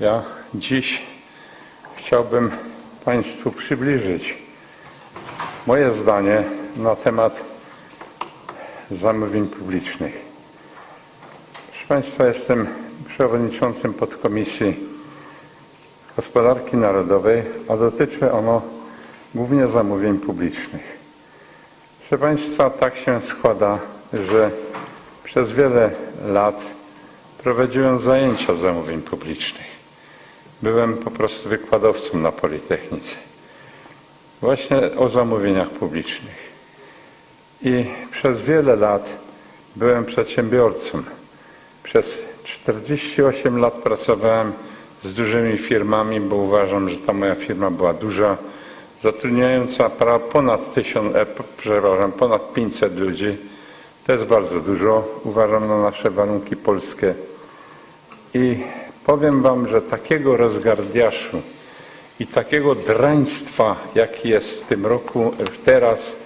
Ja dziś chciałbym Państwu przybliżyć moje zdanie na temat zamówień publicznych. Proszę Państwa, jestem przewodniczącym podkomisji gospodarki narodowej, a dotyczy ono głównie zamówień publicznych. Proszę Państwa, tak się składa, że przez wiele lat prowadziłem zajęcia zamówień publicznych. Byłem po prostu wykładowcą na Politechnice. Właśnie o zamówieniach publicznych. I przez wiele lat byłem przedsiębiorcą. Przez 48 lat pracowałem z dużymi firmami, bo uważam, że ta moja firma była duża, zatrudniająca ponad, tysiąc, e, p- przepraszam, ponad 500 ludzi. To jest bardzo dużo, uważam, na nasze warunki polskie. I powiem Wam, że takiego rozgardiaszu i takiego draństwa, jaki jest w tym roku, teraz,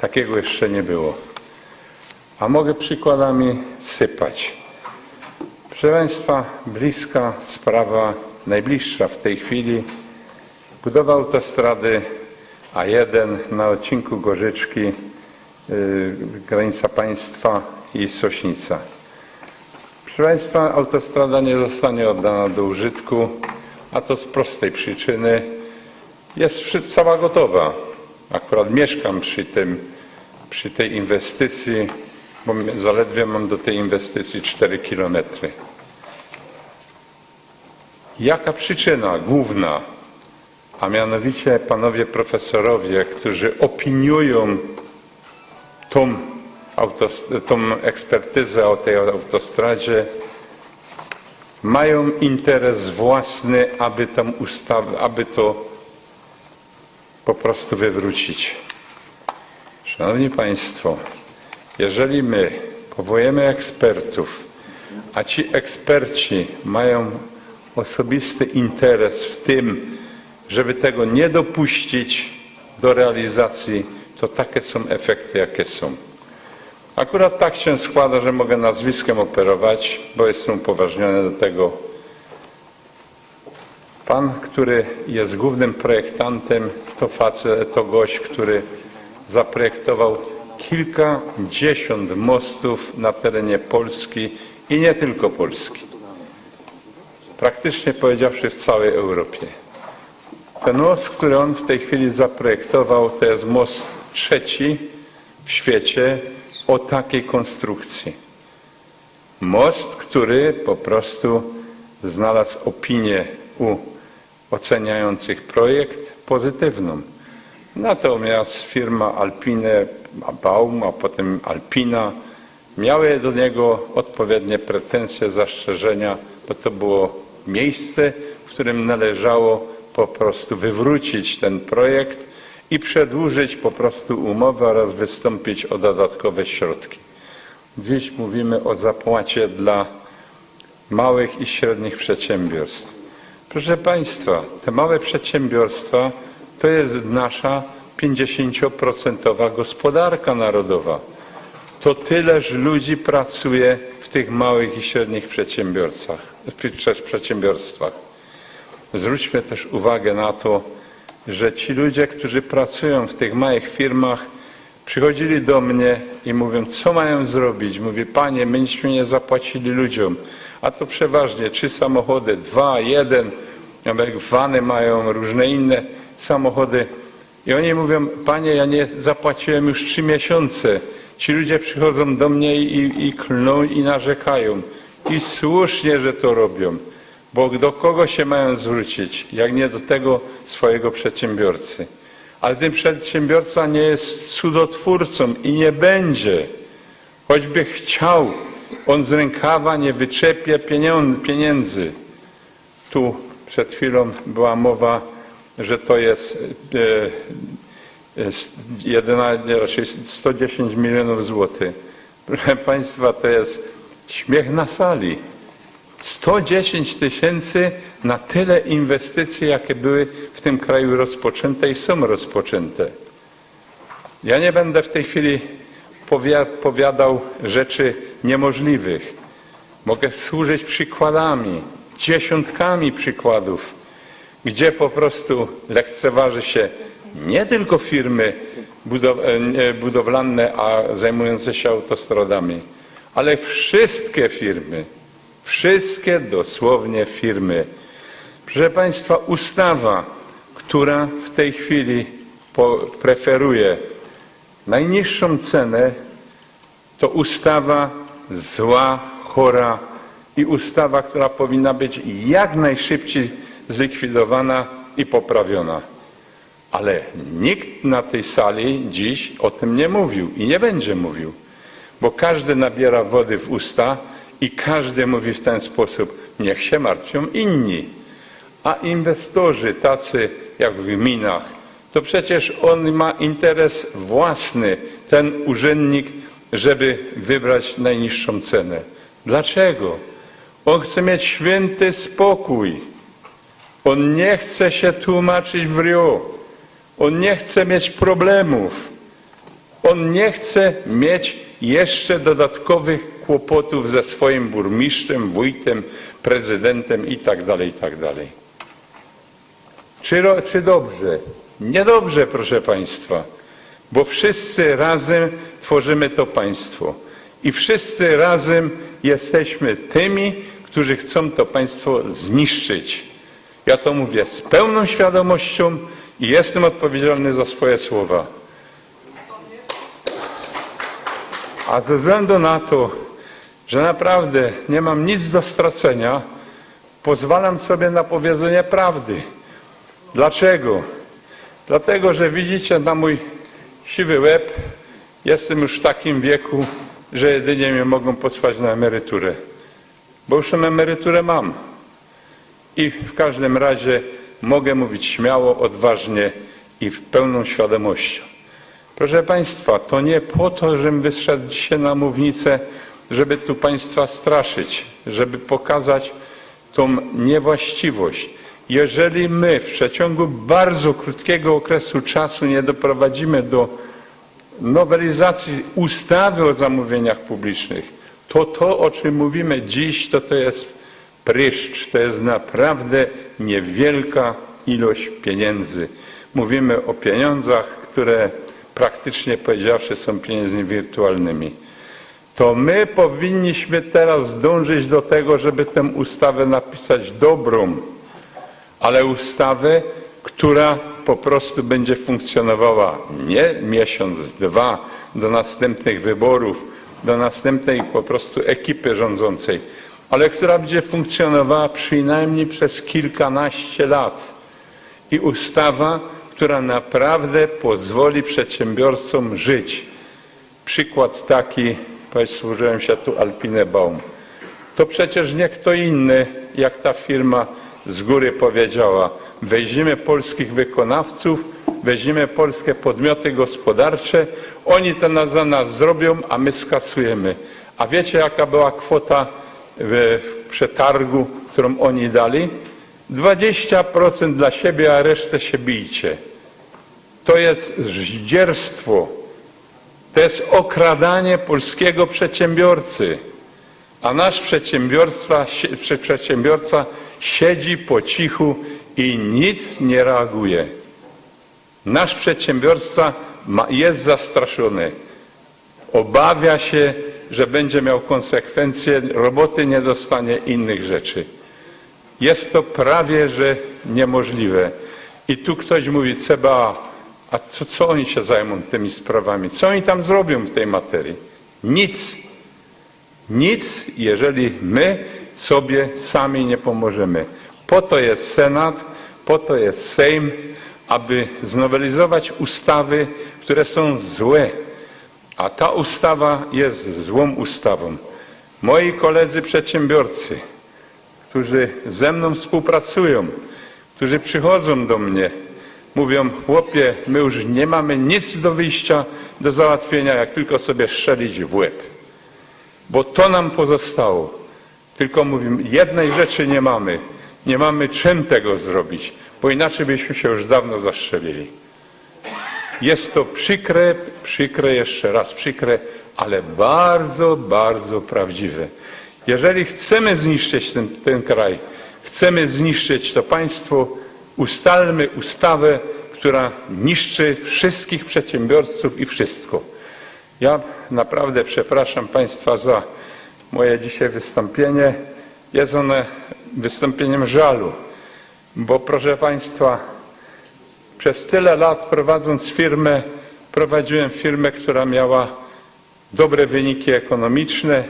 takiego jeszcze nie było. A mogę przykładami sypać. Proszę Państwa, bliska sprawa, najbliższa w tej chwili, budowa autostrady A1 na odcinku Gorzyczki, yy, granica państwa i Sośnica. Proszę Państwa, autostrada nie zostanie oddana do użytku, a to z prostej przyczyny. Jest cała gotowa. Akurat mieszkam przy, tym, przy tej inwestycji, bo zaledwie mam do tej inwestycji 4 kilometry. Jaka przyczyna główna, a mianowicie panowie profesorowie, którzy opiniują tą, tą ekspertyzę o tej autostradzie, mają interes własny, aby tą ustawę, aby to po prostu wywrócić. Szanowni Państwo, jeżeli my powołujemy ekspertów, a ci eksperci mają osobisty interes w tym, żeby tego nie dopuścić do realizacji, to takie są efekty, jakie są. Akurat tak się składa, że mogę nazwiskiem operować, bo jestem upoważniony do tego. Pan, który jest głównym projektantem, to facet, to gość, który zaprojektował kilkadziesiąt mostów na terenie Polski i nie tylko Polski. Praktycznie powiedziawszy w całej Europie. Ten most, który on w tej chwili zaprojektował, to jest most trzeci w świecie o takiej konstrukcji. Most, który po prostu znalazł opinię u oceniających projekt pozytywną. Natomiast firma Alpine, Baum, a potem Alpina miały do niego odpowiednie pretensje, zastrzeżenia, bo to było miejsce, w którym należało po prostu wywrócić ten projekt i przedłużyć po prostu umowę oraz wystąpić o dodatkowe środki. Dziś mówimy o zapłacie dla małych i średnich przedsiębiorstw. Proszę Państwa, te małe przedsiębiorstwa to jest nasza 50% gospodarka narodowa. To tyleż ludzi pracuje w tych małych i średnich przedsiębiorstwach. Zwróćmy też uwagę na to, że ci ludzie, którzy pracują w tych małych firmach, przychodzili do mnie i mówią, co mają zrobić. Mówię, panie, myśmy nie zapłacili ludziom. A to przeważnie trzy samochody, dwa, jeden, jak wany mają, różne inne samochody. I oni mówią, panie, ja nie zapłaciłem już trzy miesiące. Ci ludzie przychodzą do mnie i, i klną i narzekają. I słusznie, że to robią. Bo do kogo się mają zwrócić, jak nie do tego swojego przedsiębiorcy. Ale ten przedsiębiorca nie jest cudotwórcą i nie będzie. Choćby chciał, on z rękawa nie wyczepie pieniędzy. Tu przed chwilą była mowa, że to jest e, e, 11, raczej 110 milionów złotych. Proszę Państwa, to jest śmiech na sali. 110 tysięcy na tyle inwestycji, jakie były w tym kraju rozpoczęte i są rozpoczęte. Ja nie będę w tej chwili powia- powiadał rzeczy niemożliwych. Mogę służyć przykładami. dziesiątkami przykładów, gdzie po prostu lekceważy się nie tylko firmy e, budowlane, a zajmujące się autostradami, ale wszystkie firmy, wszystkie dosłownie firmy. Proszę Państwa, ustawa, która w tej chwili preferuje najniższą cenę, to ustawa zła, chora i ustawa, która powinna być jak najszybciej zlikwidowana i poprawiona. Ale nikt na tej sali dziś o tym nie mówił i nie będzie mówił, bo każdy nabiera wody w usta i każdy mówi w ten sposób, niech się martwią inni. A inwestorzy, tacy jak w gminach, to przecież on ma interes własny, ten urzędnik, żeby wybrać najniższą cenę. Dlaczego? On chce mieć święty spokój. On nie chce się tłumaczyć w rio. On nie chce mieć problemów. On nie chce mieć jeszcze dodatkowych kłopotów ze swoim burmistrzem, wójtem, prezydentem i tak dalej, i tak dalej. Czy, czy dobrze? Niedobrze, proszę Państwa, bo wszyscy razem tworzymy to państwo i wszyscy razem jesteśmy tymi, którzy chcą to państwo zniszczyć. Ja to mówię z pełną świadomością i jestem odpowiedzialny za swoje słowa. A ze względu na to, że naprawdę nie mam nic do stracenia, pozwalam sobie na powiedzenie prawdy. Dlaczego? Dlatego, że widzicie na mój siwy łeb, jestem już w takim wieku, że jedynie mnie mogą posłać na emeryturę. Bo już tę emeryturę mam. I w każdym razie mogę mówić śmiało, odważnie i w pełną świadomością. Proszę Państwa, to nie po to, żebym wyszedł dzisiaj na mównicę, żeby tu Państwa straszyć, żeby pokazać tą niewłaściwość. Jeżeli my w przeciągu bardzo krótkiego okresu czasu nie doprowadzimy do nowelizacji ustawy o zamówieniach publicznych, to to, o czym mówimy dziś, to to jest pryszcz, to jest naprawdę niewielka ilość pieniędzy. Mówimy o pieniądzach, które praktycznie powiedziawszy są pieniędzmi wirtualnymi. To my powinniśmy teraz dążyć do tego, żeby tę ustawę napisać dobrą, ale ustawę, która po prostu będzie funkcjonowała nie miesiąc, dwa do następnych wyborów, do następnej po prostu ekipy rządzącej, ale która będzie funkcjonowała przynajmniej przez kilkanaście lat. I ustawa, która naprawdę pozwoli przedsiębiorcom żyć. Przykład taki, posłużyłem się tu Alpine Baum. To przecież nie kto inny, jak ta firma z góry powiedziała, weźmiemy polskich wykonawców, weźmiemy polskie podmioty gospodarcze, oni to na- za nas zrobią, a my skasujemy. A wiecie, jaka była kwota w, w przetargu, którą oni dali? 20% dla siebie, a resztę się bijcie. To jest zdzierstwo. To jest okradanie polskiego przedsiębiorcy. A nasz przedsiębiorca siedzi po cichu i nic nie reaguje. Nasz przedsiębiorca ma, jest zastraszony. Obawia się, że będzie miał konsekwencje, roboty nie dostanie, innych rzeczy. Jest to prawie, że niemożliwe. I tu ktoś mówi, CBA, a co, co oni się zajmą tymi sprawami? Co oni tam zrobią w tej materii? Nic. Nic, jeżeli my sobie sami nie pomożemy. Po to jest Senat, po to jest Sejm, aby znowelizować ustawy, które są złe. A ta ustawa jest złą ustawą. Moi koledzy przedsiębiorcy, którzy ze mną współpracują, którzy przychodzą do mnie, mówią, chłopie, my już nie mamy nic do wyjścia, do załatwienia, jak tylko sobie strzelić w łeb. Bo to nam pozostało. Tylko mówimy, jednej rzeczy nie mamy. Nie mamy czym tego zrobić, bo inaczej byśmy się już dawno zastrzelili. Jest to przykre, przykre, jeszcze raz przykre, ale bardzo, bardzo prawdziwe. Jeżeli chcemy zniszczyć ten, ten kraj, chcemy zniszczyć to państwo, ustalmy ustawę, która niszczy wszystkich przedsiębiorców i wszystko. Ja naprawdę przepraszam Państwa za moje dzisiaj wystąpienie. Jest one wystąpieniem żalu, bo proszę Państwa, przez tyle lat prowadząc firmę, prowadziłem firmę, która miała dobre wyniki ekonomiczne,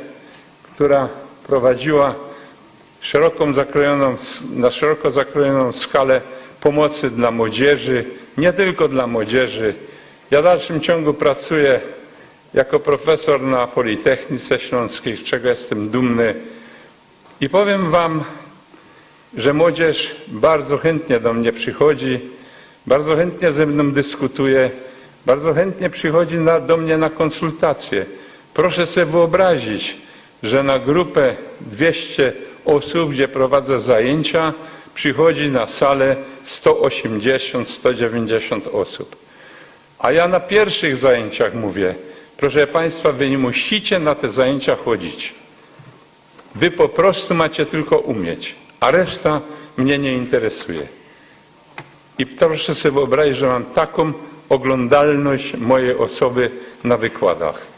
która prowadziła szeroką zakrojoną, na szeroko zakrojoną skalę pomocy dla młodzieży, nie tylko dla młodzieży. Ja w dalszym ciągu pracuję jako profesor na Politechnice Śląskiej, z czego jestem dumny. I powiem Wam, że młodzież bardzo chętnie do mnie przychodzi, bardzo chętnie ze mną dyskutuje, bardzo chętnie przychodzi na, do mnie na konsultacje. Proszę sobie wyobrazić, że na grupę 200 osób, gdzie prowadzę zajęcia, przychodzi na salę 180-190 osób. A ja na pierwszych zajęciach mówię, proszę Państwa, Wy nie musicie na te zajęcia chodzić. Wy po prostu macie tylko umieć, a reszta mnie nie interesuje. I proszę sobie wyobrazić, że mam taką oglądalność mojej osoby na wykładach.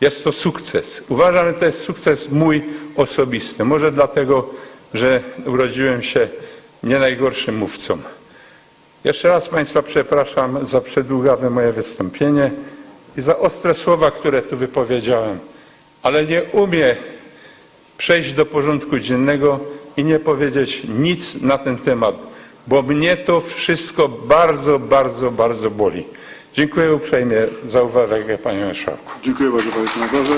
Jest to sukces. Uważam, że to jest sukces mój osobisty. Może dlatego, że urodziłem się nie najgorszym mówcą. Jeszcze raz Państwa przepraszam za przedługawe moje wystąpienie i za ostre słowa, które tu wypowiedziałem, ale nie umiem przejść do porządku dziennego i nie powiedzieć nic na ten temat, bo mnie to wszystko bardzo, bardzo, bardzo boli. Dziękuję uprzejmie za uwagę, Panie Marszałku. Dziękuję bardzo Panie Senatorze.